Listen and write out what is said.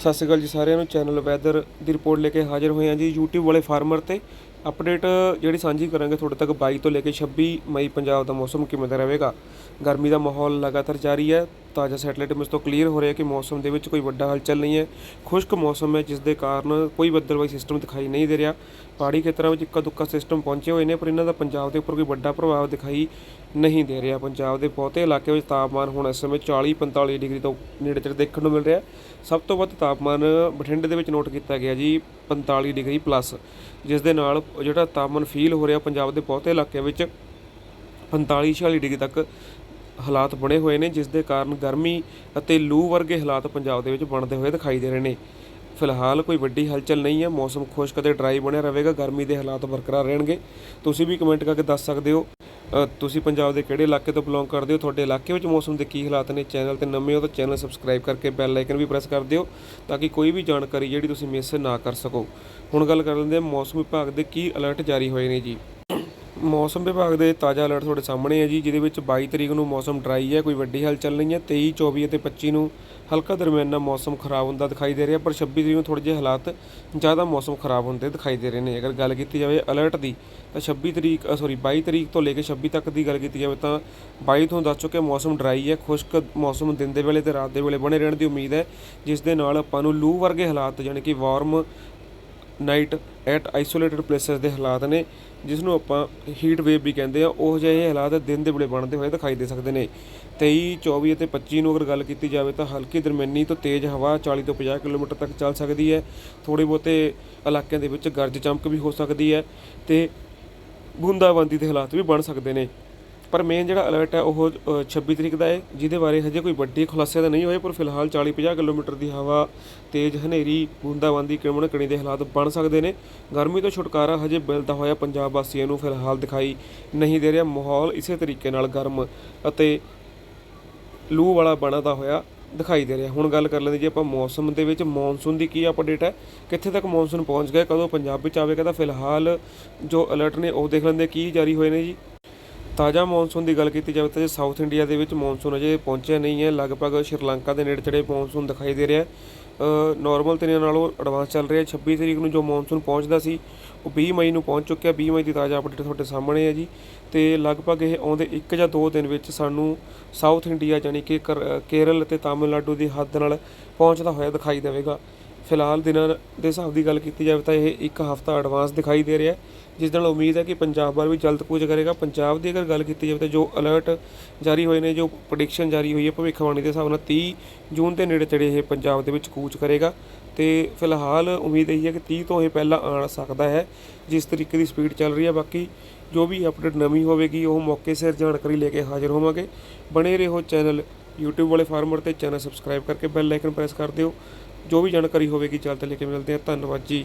ਸਤਿ ਸ਼੍ਰੀ ਅਕਾਲ ਜੀ ਸਾਰਿਆਂ ਨੂੰ। ਚੈਨਲ ਵੈਦਰ ਦੀ ਰਿਪੋਰਟ ਲੈ ਕੇ ਹਾਜ਼ਰ ਹੋਏ ਹਾਂ ਜੀ। YouTube ਵਾਲੇ ਫਾਰਮਰ ਤੇ ਅਪਡੇਟ ਜਿਹੜੀ ਸਾਂਝੀ ਕਰਾਂਗੇ ਤੁਹਾਡੇ ਤੱਕ 22 ਤੋਂ ਲੈ ਕੇ 26 ਮਈ ਪੰਜਾਬ ਦਾ ਮੌਸਮ ਕਿਵੇਂ ਦਾ ਰਹੇਗਾ। ਗਰਮੀ ਦਾ ਮਾਹੌਲ ਲਗਾਤਾਰ ਜਾਰੀ ਹੈ। ਤਾਜ਼ਾ ਸੈਟੇਲਾਈਟ ਇਮੇਜ ਤੋਂ ਕਲੀਅਰ ਹੋ ਰਿਹਾ ਕਿ ਮੌਸਮ ਦੇ ਵਿੱਚ ਕੋਈ ਵੱਡਾ ਹਲਚਲ ਨਹੀਂ ਹੈ। ਖੁਸ਼ਕ ਮੌਸਮ ਹੈ ਜਿਸ ਦੇ ਕਾਰਨ ਕੋਈ ਬੱਦਲਵਾਈ ਸਿਸਟਮ ਦਿਖਾਈ ਨਹੀਂ ਦੇ ਰਿਹਾ। ਪਹਾੜੀ ਖੇਤਰਾਂ ਵਿੱਚ ਇੱਕਾ ਦੁੱਕਾ ਸਿਸਟਮ ਪਹੁੰਚੇ ਹੋਏ ਨੇ, ਪਰ ਇਹਨਾਂ ਦਾ ਪੰਜਾਬ ਦੇ ਉੱਪਰ ਕੋਈ ਵੱਡਾ ਪ੍ਰਭਾਵ ਦਿਖਾਈ ਨਹੀਂ ਦੇ ਰਿਹਾ। ਪੰਜਾਬ ਦੇ ਬਹੁਤੇ ਇਲਾਕੇ ਵਿੱਚ ਤਾਪਮਾਨ ਹੁਣ ਇਸ ਸਮੇਂ 40 45 ਡਿਗਰੀ ਤੋਂ ਨੇੜੇ ਤੇੜੇ ਦੇਖਣ ਨੂੰ ਮਿਲ ਰਿਹਾ। ਸਭ ਤੋਂ ਵੱਧ ਤਾਪਮਾਨ ਬਠਿੰਡੇ ਦੇ ਵਿੱਚ ਨੋਟ ਕੀਤਾ ਗਿਆ ਜੀ 45 ਡਿਗਰੀ ਪਲੱਸ ਜਿਸ ਦੇ ਨਾਲ ਜਿਹੜਾ ਤਾਪਮਾਨ ਫੀਲ ਹੋ ਰਿਹਾ, ਪੰਜਾਬ ਦੇ ਬਹੁਤੇ ਇਲਾਕਿਆਂ ਵਿੱਚ 45 46 ਡਿਗਰੀ ਤੱਕ ਹਾਲਾਤ ਬਣੇ ਹੋਏ ਨੇ, ਜਿਸ ਦੇ ਕਾਰਨ ਗਰਮੀ ਅਤੇ ਲੂ ਵਰਗੇ ਹਾਲਾਤ ਪੰਜਾਬ ਦੇ ਵਿੱਚ ਬਣਦੇ ਹੋਏ ਦਿਖਾਈ ਦੇ ਰਹੇ ਨੇ। ਫਿਲਹਾਲ ਕੋਈ ਵੱਡੀ ਹਲਚਲ ਨਹੀਂ ਹੈ, ਮੌਸਮ ਖੁਸ਼ਕ ਅਤੇ ਡਰਾਈ ਬਣਿਆ ਰਹੇਗਾ, ਗਰਮੀ ਦੇ ਹਾਲਾਤ ਬਰਕਰਾਰ ਰਹਿਣਗੇ। ਤੁਸੀਂ ਵੀ ਕਮੈਂਟ ਕਰਕੇ ਦੱਸ ਸਕਦੇ ਹੋ ਤੁਸੀਂ ਪੰਜਾਬ ਦੇ ਕਿਹੜੇ ਇਲਾਕੇ ਤੋਂ ਬਿਲੋਂਗ ਕਰਦੇ ਹੋ, ਤੁਹਾਡੇ ਇਲਾਕੇ ਵਿੱਚ ਮੌਸਮ ਦੇ ਕੀ ਹਾਲਾਤ ਨੇ, ਚੈਨਲ ਤੇ ਨਵੇਂ ਹੋ ਤਾਂ ਚੈਨਲ ਸਬਸਕ੍ਰਾਈਬ ਕਰਕੇ ਬੈਲ ਆਈਕਨ ਵੀ ਪ੍ਰੈਸ ਕਰ ਦਿਓ, ਤਾਂ ਕਿ ਕੋਈ ਵੀ ਜਾਣਕਾਰੀ ਜਿਹੜੀ ਤੁਸੀਂ ਮਿਸ ਨਾ ਕਰ ਸਕੋ। ਹੁਣ ਗੱਲ ਕਰ ਲੈਂਦੇ ਹਾਂ, ਮੌਸਮ ਵਿਭਾਗ ਦੇ ਕੀ ਅਲਰਟ ਜਾਰੀ ਹੋਏ ਨੇ ਜੀ। ਮੌਸਮ ਵਿਭਾਗ ਦੇ ਤਾਜ਼ਾ ਅਲਰਟ ਤੁਹਾਡੇ ਸਾਹਮਣੇ ਹੈ ਜੀ, ਜਿਹਦੇ ਵਿੱਚ 22 ਤਰੀਕ ਨੂੰ ਮੌਸਮ ਡਰਾਈ ਹੈ, ਕੋਈ ਵੱਡੀ ਹਲਚਲ ਨਹੀਂ ਹੈ। 23 24 ਅਤੇ 25 ਨੂੰ ਹਲਕਾ ਦਰਮਿਆਨਾ ਮੌਸਮ ਖਰਾਬ ਹੁੰਦਾ ਦਿਖਾਈ ਦੇ ਰਿਹਾ, ਪਰ 26 ਤਰੀਕ ਨੂੰ ਥੋੜੇ ਜਿਹੇ ਹਾਲਾਤ ਜ਼ਿਆਦਾ ਮੌਸਮ ਖਰਾਬ ਹੁੰਦੇ ਦਿਖਾਈ ਦੇ ਰਹੇ ਨੇ। ਅਗਰ ਗੱਲ ਕੀਤੀ ਜਾਵੇ ਅਲਰਟ ਦੀ, ਤਾਂ 26 ਤਰੀਕ ਸੌਰੀ 22 ਤਰੀਕ ਤੋਂ ਲੈ ਕੇ 26 ਤੱਕ ਦੀ ਗੱਲ ਕੀਤੀ ਜਾਵੇ ਤਾਂ 22 ਤੋਂ ਦੱਸ ਚੁੱਕੇ ਮੌਸਮ ਡਰਾਈ ਹੈ, ਖੁਸ਼ਕ ਮੌਸਮ ਦਿਨ ਦੇ ਵੇਲੇ ਤੇ ਰਾਤ ਦੇ ਵੇਲੇ ਬਣੇ ਰਹਿਣ ਦੀ ਉਮੀਦ ਹੈ, ਜਿਸ ਦੇ ਨਾਲ ਆਪਾਂ ਨੂੰ ਲੂ ਵਰਗੇ ਹਾਲਾਤ ਯਾਨੀ ਕਿ warm night at isolated places ਦੇ ਹਾਲਾਤ ਨੇ ਜਿਸ ਨੂੰ ਆਪਾਂ ਹੀਟ ਵੇਵ ਵੀ ਕਹਿੰਦੇ ਆ। ਉਹ ਜਿਹੇ ਹਾਲਾਤ ਦਿਨ ਦੇ ਵੇਲੇ ਬਣਦੇ ਹੋਏ ਦਿਖਾਈ ਦੇ ਸਕਦੇ ਨੇ। 23 24 ਅਤੇ 25 ਨੂੰ ਅਗਰ ਗੱਲ ਕੀਤੀ ਜਾਵੇ ਤਾਂ ਹਲਕੀ ਦਰਮਿਆਨੀ ਤੋਂ ਤੇਜ਼ ਹਵਾ 40 ਤੋਂ 50 ਕਿਲੋਮੀਟਰ ਤੱਕ ਚੱਲ ਸਕਦੀ ਹੈ। ਥੋੜੇ ਬਹੁਤੇ ਇਲਾਕਿਆਂ ਦੇ ਵਿੱਚ ਗਰਜ ਚਮਕ ਵੀ ਹੋ ਸਕਦੀ ਹੈ ਤੇ ਬੂੰਦਾਬਾਂਦੀ ਦੇ ਹਾਲਾਤ ਵੀ ਬਣ ਸਕਦੇ ਨੇ। ਪਰ ਮੇਨ ਜਿਹੜਾ ਅਲਰਟ ਹੈ ਉਹ ਅ, 26 ਤਰੀਕ ਦਾ ਹੈ ਜਿਹਦੇ ਬਾਰੇ ਹਜੇ ਕੋਈ ਵੱਡੇ ਖੁਲਾਸੇ ਤਾਂ ਨਹੀਂ ਹੋਏ ਪਰ ਫਿਲਹਾਲ 40-50 ਕਿਲੋਮੀਟਰ ਦੀ ਹਵਾ ਤੇਜ਼ ਹਨੇਰੀ ਬੂੰਦਾਬਾਂਦੀ ਕਿਣਮਣ ਕਣੀ ਦੇ ਹਾਲਾਤ ਬਣ ਸਕਦੇ ਨੇ। ਗਰਮੀ ਤੋਂ ਛੁਟਕਾਰਾ ਹਜੇ ਮਿਲਦਾ ਹੋਇਆ ਪੰਜਾਬ ਵਾਸੀਆਂ ਨੂੰ ਫਿਲਹਾਲ ਦਿਖਾਈ ਨਹੀਂ ਦੇ ਰਿਹਾ। ਮਾਹੌਲ ਇਸੇ ਤਰੀਕੇ ਨਾਲ ਗਰਮ ਅਤੇ ਲੂ ਵਾਲਾ ਬਣਦਾ ਹੋਇਆ ਦਿਖਾਈ ਦੇ ਰਿਹਾ। ਹੁਣ ਗੱਲ ਕਰ ਲੈਂਦੇ ਜੀ ਆਪਾਂ ਮੌਸਮ ਦੇ ਵਿੱਚ। ਮੌਨਸੂਨ ਦੀ ਕੀ ਅਪਡੇਟ ਹੈ? ਕਿੱਥੇ ਤੱਕ ਮੌਨਸੂਨ ਪਹੁੰਚ ਗਿਆ? ਕਦੋਂ ਪੰਜਾਬ ਵਿੱਚ ਆਵੇਗਾ? ਤਾਂ ਫਿਲਹਾਲ ਜੋ ਅਲਰਟ ਨੇ ਉਹ ਦੇਖ ਲੈਂਦੇ ਕੀ ਜਾਰੀ ਹੋਏ ਨੇ ਜੀ? ਤਾਜ਼ਾ ਮੌਨਸੂਨ ਦੀ ਗੱਲ ਕੀਤੀ ਜਾਵੇ ਤਾਂ ਜੇ ਸਾਊਥ ਇੰਡੀਆ ਦੇ ਵਿੱਚ ਮੌਨਸੂਨ ਅਜੇ ਪਹੁੰਚਿਆ ਨਹੀਂ ਹੈ, ਲਗਭਗ ਸ਼੍ਰੀਲੰਕਾ ਦੇ ਨੇੜੇ ਤੇੜੇ ਮੌਨਸੂਨ ਦਿਖਾਈ ਦੇ ਰਿਹਾ ਹੈ। ਨਾਰਮਲ ਤਰੀਕੇ ਨਾਲੋਂ ਐਡਵਾਂਸ ਚੱਲ ਰਿਹਾ ਹੈ। 26 ਤਰੀਕ ਨੂੰ ਜੋ ਮੌਨਸੂਨ ਪਹੁੰਚਦਾ ਸੀ, ਉਹ 20 ਮਈ ਨੂੰ ਪਹੁੰਚ ਚੁੱਕਿਆ। 20 ਮਈ ਦੀ ਤਾਜ਼ਾ ਅਪਡੇਟ ਤੁਹਾਡੇ ਸਾਹਮਣੇ ਹੈ ਜੀ। ਤੇ ਲਗਭਗ ਇਹ ਆਉਂਦੇ 1 ਜਾਂ 2 ਦਿਨ ਵਿੱਚ ਸਾਨੂੰ ਸਾਊਥ ਇੰਡੀਆ ਯਾਨੀ ਕਿ ਕਰ- ਕੇਰਲ ਅਤੇ ਤਾਮਿਲਨਾਡੂ ਦੀ ਹੱਦ ਨਾਲ ਪਹੁੰਚਦਾ ਹੋਇਆ ਦਿਖਾਈ ਦੇਵੇਗਾ। ਫਿਲਹਾਲ ਦਿਨਾਂ ਦੇ ਹਿਸਾਬ ਦੀ ਗੱਲ ਕੀਤੀ ਜਾਵੇ ਤਾਂ ਇਹ ਇੱਕ ਹਫ਼ਤਾ ਐਡਵਾਂਸ ਦਿਖਾਈ ਦੇ ਰਿਹਾ ਜਿਸ ਨਾਲ ਉਮੀਦ ਹੈ ਕਿ ਪੰਜਾਬ ਵੱਲ ਵੀ ਜਲਦ ਕੂਚ ਕਰੇਗਾ। ਪੰਜਾਬ ਦੀ ਅਗਰ ਗੱਲ ਕੀਤੀ ਜਾਵੇ ਤਾਂ ਜੋ ਅਲਰਟ ਜਾਰੀ ਹੋਏ ਨੇ, ਜੋ ਪ੍ਰੈਡਿਕਸ਼ਨ ਜਾਰੀ ਹੋਈ ਹੈ, ਭਵਿੱਖਬਾਣੀ ਦੇ ਹਿਸਾਬ ਨਾਲ 30 ਜੂਨ ਦੇ ਨੇੜੇ ਤੇੜੇ ਇਹ ਪੰਜਾਬ ਦੇ ਵਿੱਚ ਕੂਚ ਕਰੇਗਾ। ਤੇ ਫਿਲਹਾਲ ਉਮੀਦ ਇਹੀ ਹੈ ਕਿ 30 ਤੋਂ ਇਹ ਪਹਿਲਾਂ ਆ ਸਕਦਾ ਹੈ, ਜਿਸ ਤਰੀਕੇ ਦੀ ਸਪੀਡ ਚੱਲ ਰਹੀ ਹੈ। ਬਾਕੀ ਜੋ ਵੀ ਅਪਡੇਟ ਨਵੀਂ ਹੋਵੇਗੀ, ਉਹ ਮੌਕੇ ਸਿਰ ਜਾਣਕਾਰੀ ਲੈ ਕੇ ਹਾਜ਼ਰ ਹੋਵਾਂਗੇ। ਬਣੇ ਰਹੋ ਚੈਨਲ YouTube ਵਾਲੇ ਫਾਰਮਰ ਤੇ ਚੈਨਲ ਸਬਸਕ੍ਰਾਈਬ ਕਰਕੇ ਬੈਲ ਆਈਕਨ ਪ੍ਰੈਸ ਕਰ ਦਿਓ। ਜੋ ਵੀ ਜਾਣਕਾਰੀ ਹੋਵੇਗੀ ਜਲਦ ਲੈ ਕੇ ਮਿਲਦੇ ਹਾਂ। ਧੰਨਵਾਦ ਜੀ।